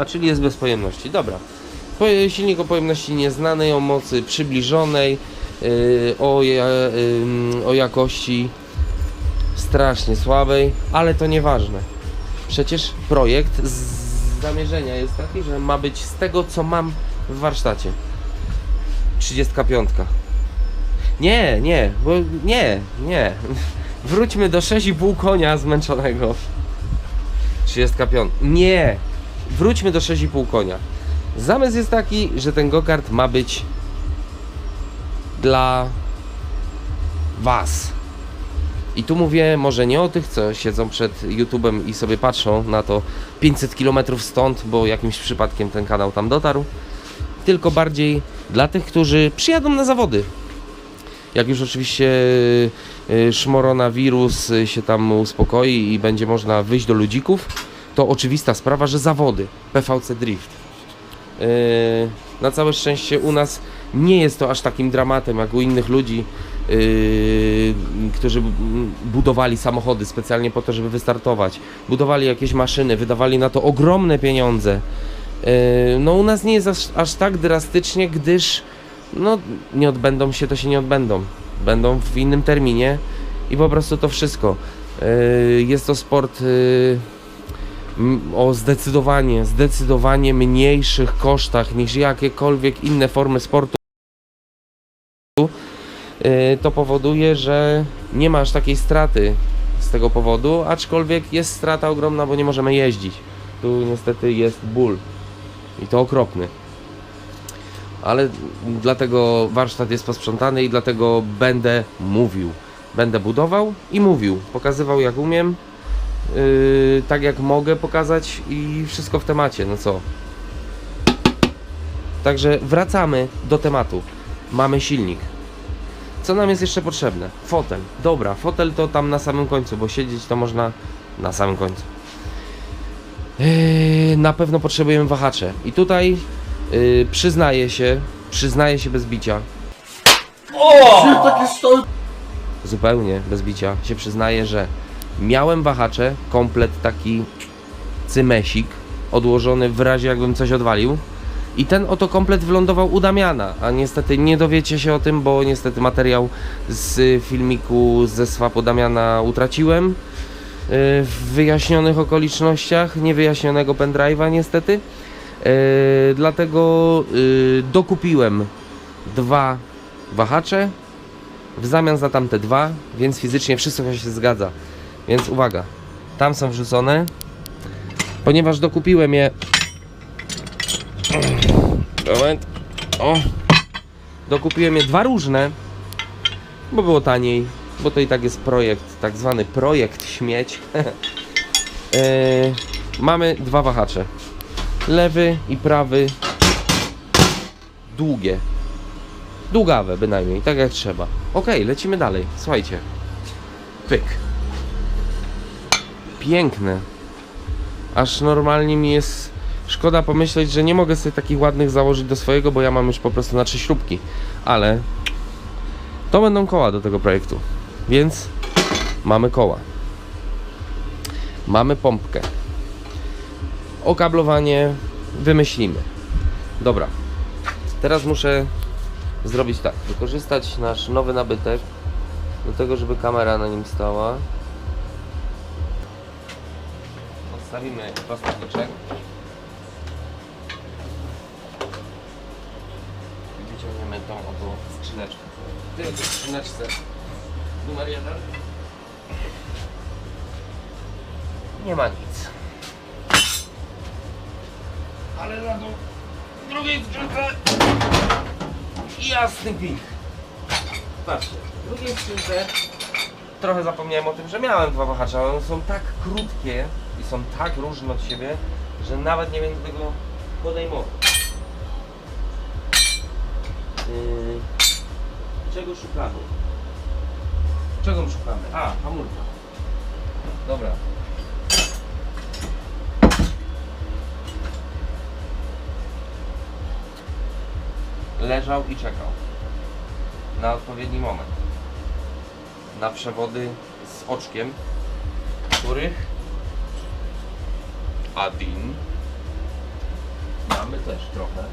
A, czyli jest bez pojemności. Dobra. Silnik o pojemności nieznanej, o mocy przybliżonej, yy, o, ym, o jakości strasznie słabej, ale to nieważne. Przecież projekt z zamierzenia jest taki, że ma być z tego, co mam w warsztacie. 35. Nie, nie, bo nie, nie. Wróćmy do 6,5 konia zmęczonego. 35. Nie! Wróćmy do 6,5 konia. Zamysł jest taki, że ten gokart ma być dla Was. I tu mówię może nie o tych, co siedzą przed YouTube'em i sobie patrzą na to 500 km stąd, bo jakimś przypadkiem ten kanał tam dotarł, tylko bardziej dla tych, którzy przyjadą na zawody. Jak już oczywiście y, szmoronawirus y, się tam uspokoi i będzie można wyjść do ludzików, to oczywista sprawa, że zawody PVC Drift. Na całe szczęście u nas nie jest to aż takim dramatem jak u innych ludzi, którzy budowali samochody specjalnie po to, żeby wystartować. Budowali jakieś maszyny, wydawali na to ogromne pieniądze. No u nas nie jest aż, aż tak drastycznie, gdyż no nie odbędą się, to się nie odbędą. Będą w innym terminie i po prostu to wszystko. Yy, jest to sport m- o zdecydowanie, zdecydowanie mniejszych kosztach niż jakiekolwiek inne formy sportu. Yy, To powoduje, że nie ma aż takiej straty z tego powodu, aczkolwiek jest strata ogromna, bo nie możemy jeździć. Tu niestety jest ból i to okropny. Ale dlatego warsztat jest posprzątany i dlatego będę mówił. Będę budował i mówił. Pokazywał jak umiem, yy, tak jak mogę pokazać i wszystko w temacie. No co? Także wracamy do tematu. Mamy silnik. Co nam jest jeszcze potrzebne? Fotel. Dobra, fotel to tam na samym końcu, bo siedzieć to można na samym końcu. Yy, na pewno potrzebujemy wahacze. I tutaj yy, przyznaję się, przyznaję się bez bicia, Takie stoi... zupełnie bez bicia, się przyznaję, że miałem wahacze, komplet taki cymesik, odłożony w razie jakbym coś odwalił. I ten oto komplet wylądował u Damiana, a niestety nie dowiecie się o tym, bo niestety materiał z filmiku ze swapu Damiana utraciłem yy, w wyjaśnionych okolicznościach, niewyjaśnionego pendrive'a niestety. Yy, dlatego yy, dokupiłem dwa wahacze w zamian za tamte dwa, więc fizycznie wszystko się zgadza. Więc uwaga, tam są wrzucone. Ponieważ dokupiłem je. Moment. O! Dokupiłem je dwa różne, bo było taniej, bo to i tak jest projekt, tak zwany projekt śmieć. Yy, mamy dwa wahacze. Lewy i prawy. Długie. Długawe bynajmniej, tak jak trzeba. Okej, lecimy dalej. Słuchajcie. Pyk. Piękne. Aż normalnie mi jest szkoda pomyśleć, że nie mogę sobie takich ładnych założyć do swojego, bo ja mam już po prostu na trzy śrubki. Ale to będą koła do tego projektu. Więc mamy koła. Mamy pompkę. Okablowanie wymyślimy. Dobra. Teraz muszę zrobić tak, wykorzystać nasz nowy nabytek do tego, żeby kamera na nim stała. Odstawimy prostowniczek. Wyciągniemy tą oto skrzyneczkę. W tej skrzyneczce numer jeden nie ma nic. Ale na tą drugiej skrzynce Jasny gwint. Patrzcie, w drugiej skrzynce trochę zapomniałem o tym, że miałem dwa wahacze, ale one są tak krótkie i są tak różne od siebie, że nawet nie będę tego podejmował. Yy, czego szukamy? Czego szukamy? A, hamulca. Dobra. Leżał i czekał na odpowiedni moment. na przewody z oczkiem, których Adin mamy też trochę.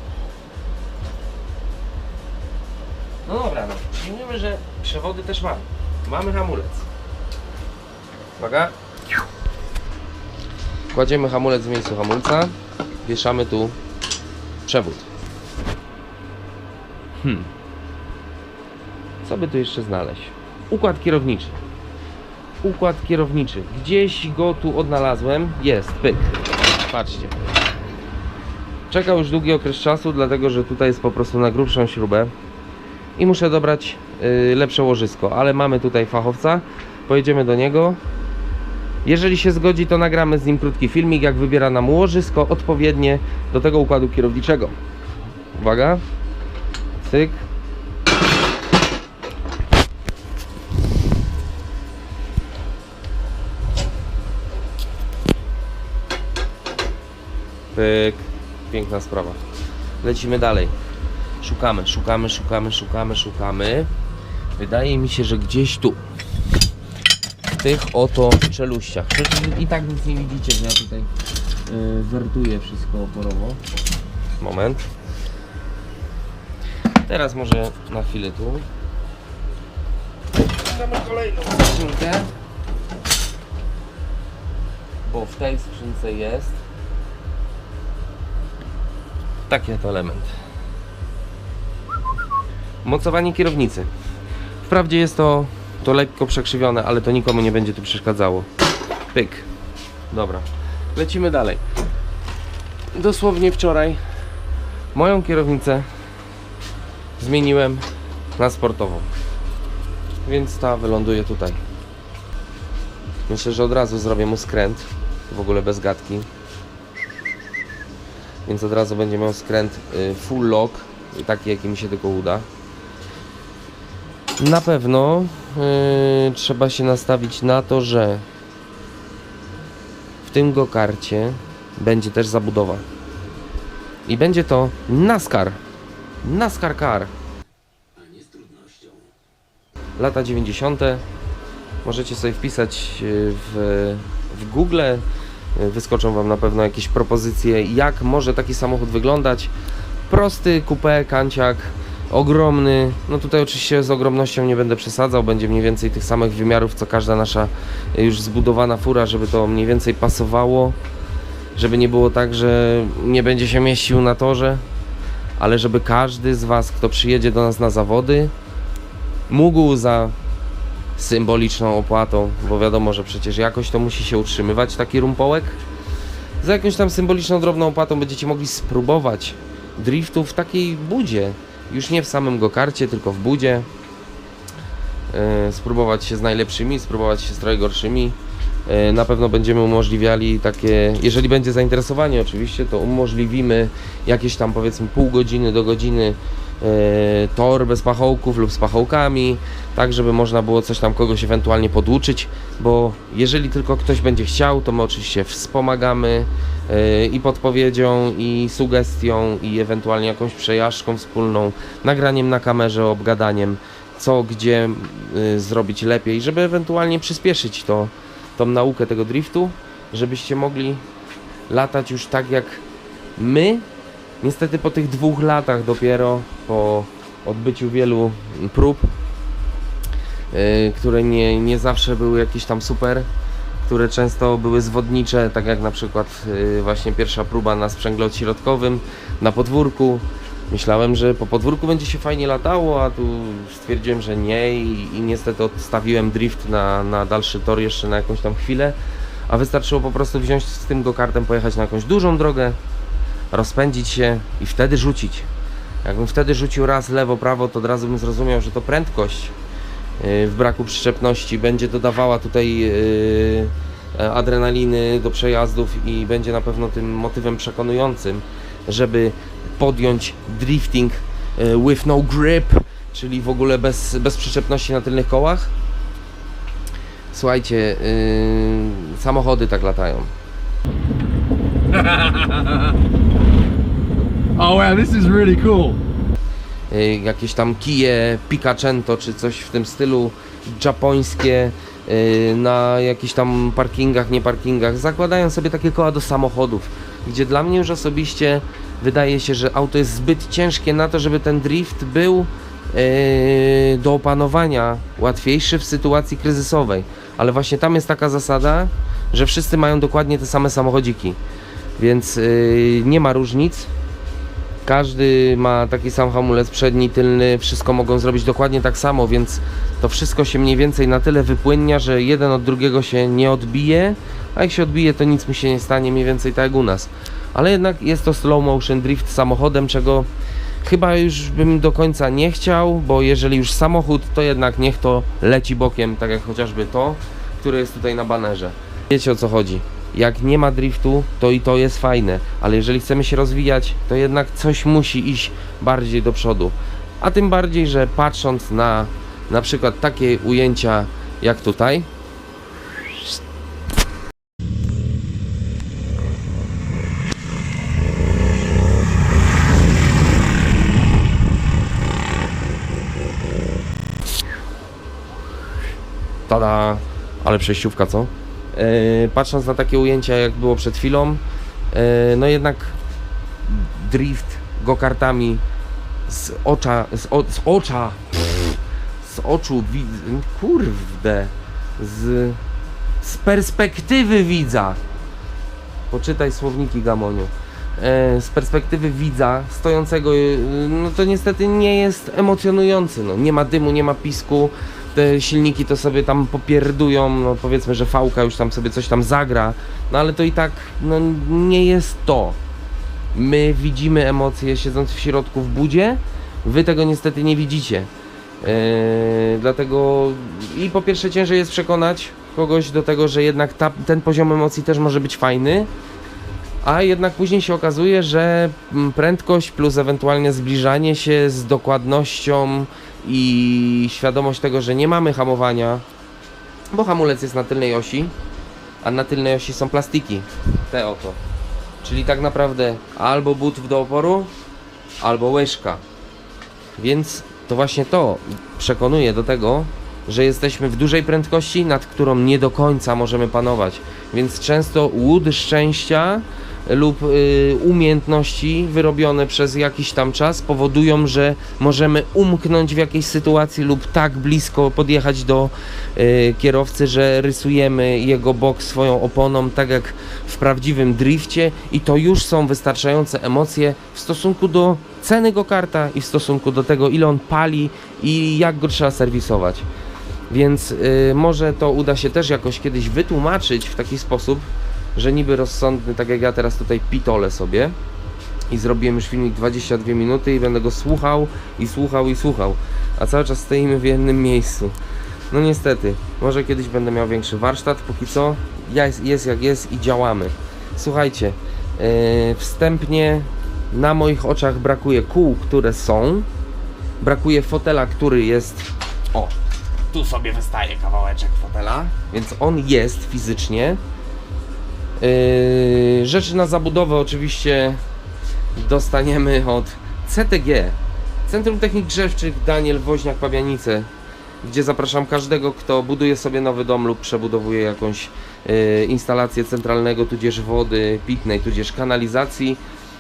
No dobra, no przyjmiemy, że przewody też mamy. Mamy hamulec. Uwaga. Kładziemy hamulec w miejscu hamulca. Wieszamy tu przewód. Hmm. Co by tu jeszcze znaleźć? Układ kierowniczy. Układ kierowniczy. Gdzieś go tu odnalazłem. Jest, pyk. Patrzcie. Czekał już długi okres czasu, dlatego że tutaj jest po prostu na grubszą śrubę. I muszę dobrać y, lepsze łożysko, ale mamy tutaj fachowca. Pojedziemy do niego. Jeżeli się zgodzi, to nagramy z nim krótki filmik, jak wybiera nam łożysko odpowiednie do tego układu kierowniczego. Uwaga. Cyk. Pyk. Piękna sprawa. Lecimy dalej. Szukamy, szukamy, szukamy, szukamy, szukamy. Wydaje mi się, że gdzieś tu. W tych oto czeluściach. Przecież i tak nic nie widzicie, że ja tutaj yy, wertuję wszystko oporowo. Moment. Teraz może na chwilę tu. Mamy kolejną skrzynkę. Bo w tej skrzynce jest taki oto element. Mocowanie kierownicy. Wprawdzie jest to, to lekko przekrzywione, ale to nikomu nie będzie tu przeszkadzało. Pyk. Dobra. Lecimy dalej. Dosłownie wczoraj moją kierownicę zmieniłem na sportową. Więc ta wyląduje tutaj. Myślę, że od razu zrobię mu skręt. W ogóle bez gadki. Więc od razu będzie miał skręt y, full lock. Taki jaki mi się tylko uda. Na pewno y, trzeba się nastawić na to, że w tym gokarcie będzie też zabudowa. I będzie to NASCAR. NASCAR Car. Lata 90. Możecie sobie wpisać y, w, w Google. Y, Wyskoczą Wam na pewno jakieś propozycje, jak może taki samochód wyglądać. Prosty, coupé, kanciak, ogromny. No tutaj oczywiście z ogromnością nie będę przesadzał, będzie mniej więcej tych samych wymiarów, co każda nasza y, już zbudowana fura, żeby to mniej więcej pasowało. Żeby nie było tak, że nie będzie się mieścił na torze, ale żeby każdy z Was, kto przyjedzie do nas na zawody, mógł za symboliczną opłatą, bo wiadomo, że przecież jakoś to musi się utrzymywać taki rumpołek. Za jakąś tam symboliczną, drobną opłatą będziecie mogli spróbować driftu w takiej budzie. Już nie w samym gokarcie, tylko w budzie. E, spróbować się z najlepszymi, spróbować się z trochę gorszymi. E, Na pewno będziemy umożliwiali takie, jeżeli będzie zainteresowanie oczywiście, to umożliwimy jakieś tam powiedzmy pół godziny do godziny e, tor bez pachołków lub z pachołkami, tak żeby można było coś tam kogoś ewentualnie poduczyć, bo jeżeli tylko ktoś będzie chciał, to my oczywiście wspomagamy e, i podpowiedzią, i sugestią, i ewentualnie jakąś przejażdżką wspólną, nagraniem na kamerze, obgadaniem, co gdzie zrobić lepiej, żeby ewentualnie przyspieszyć to, tą naukę tego driftu, żebyście mogli latać już tak jak my. Niestety po tych dwóch latach dopiero, po odbyciu wielu prób, yy, które nie, nie zawsze były jakieś tam super, które często były zwodnicze, tak jak na przykład yy, właśnie pierwsza próba na sprzęgle odśrodkowym, na podwórku. Myślałem, że po podwórku będzie się fajnie latało, a tu stwierdziłem, że nie i, i niestety odstawiłem drift na, na dalszy tor jeszcze na jakąś tam chwilę, a wystarczyło po prostu wziąć z tym go-kartem, pojechać na jakąś dużą drogę, rozpędzić się i wtedy rzucić. Jakbym wtedy rzucił raz lewo, prawo, to od razu bym zrozumiał, że to prędkość yy, w braku przyczepności będzie dodawała tutaj e, adrenaliny do przejazdów i będzie na pewno tym motywem przekonującym, żeby podjąć drifting yy, with no grip, czyli w ogóle bez, bez przyczepności na tylnych kołach. Słuchajcie, yy, samochody tak latają. Oh wow, this is really cool. y, jakieś tam kije Picacento czy coś w tym stylu japońskie yy, na jakichś tam parkingach, nie parkingach, zakładają sobie takie koła do samochodów, gdzie dla mnie już osobiście wydaje się, że auto jest zbyt ciężkie na to, żeby ten drift był yy, do opanowania łatwiejszy w sytuacji kryzysowej. Ale właśnie tam jest taka zasada, że wszyscy mają dokładnie te same samochodziki. Więc yy, nie ma różnic. Każdy ma taki sam hamulec przedni, tylny, wszystko mogą zrobić dokładnie tak samo, więc to wszystko się mniej więcej na tyle wypłynnia, że jeden od drugiego się nie odbije, a jak się odbije, to nic mu się nie stanie, mniej więcej tak jak u nas. Ale jednak jest to slow motion drift samochodem, czego chyba już bym do końca nie chciał, bo jeżeli już samochód, to jednak niech to leci bokiem, tak jak chociażby to, które jest tutaj na banerze. Wiecie o co chodzi. Jak nie ma driftu, to i to jest fajne, ale jeżeli chcemy się rozwijać, to jednak coś musi iść bardziej do przodu. A tym bardziej, że patrząc na na przykład takie ujęcia jak tutaj, Tada! Ale przejściówka, co? Yy, patrząc na takie ujęcia, jak było przed chwilą, yy, no jednak drift go-kartami z ocza, z, o, z ocza, pff, z oczu, kurde, z, z perspektywy widza. Poczytaj słowniki Gamoniu. E, z perspektywy widza stojącego, y, no to niestety nie jest emocjonujący. No. Nie ma dymu, nie ma pisku. Te silniki to sobie tam popierdują, no powiedzmy, że fałka już tam sobie coś tam zagra, no ale to i tak no, nie jest to. My widzimy emocje siedząc w środku w budzie, wy tego niestety nie widzicie. Yy, dlatego i po pierwsze ciężej jest przekonać kogoś do tego, że jednak ta, ten poziom emocji też może być fajny, a jednak później się okazuje, że mm, prędkość plus ewentualnie zbliżanie się z dokładnością i świadomość tego, że nie mamy hamowania, bo hamulec jest na tylnej osi, a na tylnej osi są plastiki, te oto. Czyli tak naprawdę albo but do oporu, albo łyżka. Więc to właśnie to przekonuje do tego, że jesteśmy w dużej prędkości, nad którą nie do końca możemy panować. Więc często łód szczęścia lub y, umiejętności wyrobione przez jakiś tam czas powodują, że możemy umknąć w jakiejś sytuacji lub tak blisko podjechać do y, kierowcy, że rysujemy jego bok swoją oponą, tak jak w prawdziwym drifcie i to już są wystarczające emocje w stosunku do ceny go karta i w stosunku do tego ile on pali i jak go trzeba serwisować. Więc y, może to uda się też jakoś kiedyś wytłumaczyć w taki sposób, że niby rozsądny, tak jak ja teraz tutaj pitolę sobie i zrobiłem już filmik 22 minuty i będę go słuchał i słuchał i słuchał, a cały czas stoimy w jednym miejscu. No niestety, może kiedyś będę miał większy warsztat, póki co jest, jest jak jest i działamy. Słuchajcie, yy, wstępnie na moich oczach brakuje kół, które są, brakuje fotela, który jest, o, tu sobie wystaje kawałeczek fotela, więc on jest fizycznie. Yy, rzeczy na zabudowę oczywiście dostaniemy od CTG, Centrum Technik Grzewczych Daniel Woźniak Pabianice, gdzie zapraszam każdego, kto buduje sobie nowy dom lub przebudowuje jakąś yy, instalację centralnego, tudzież wody pitnej, tudzież kanalizacji.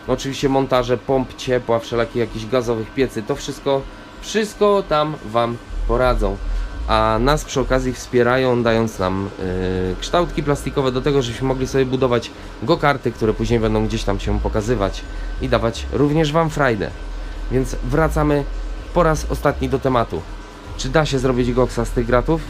Oczywiście montaże pomp ciepła, wszelakich jakichś gazowych piecy, to wszystko, wszystko tam Wam poradzą a nas przy okazji wspierają, dając nam y, kształtki plastikowe do tego, żebyśmy mogli sobie budować go-karty, które później będą gdzieś tam się pokazywać i dawać również Wam frajdę. Więc wracamy po raz ostatni do tematu. Czy da się zrobić goksa z tych gratów?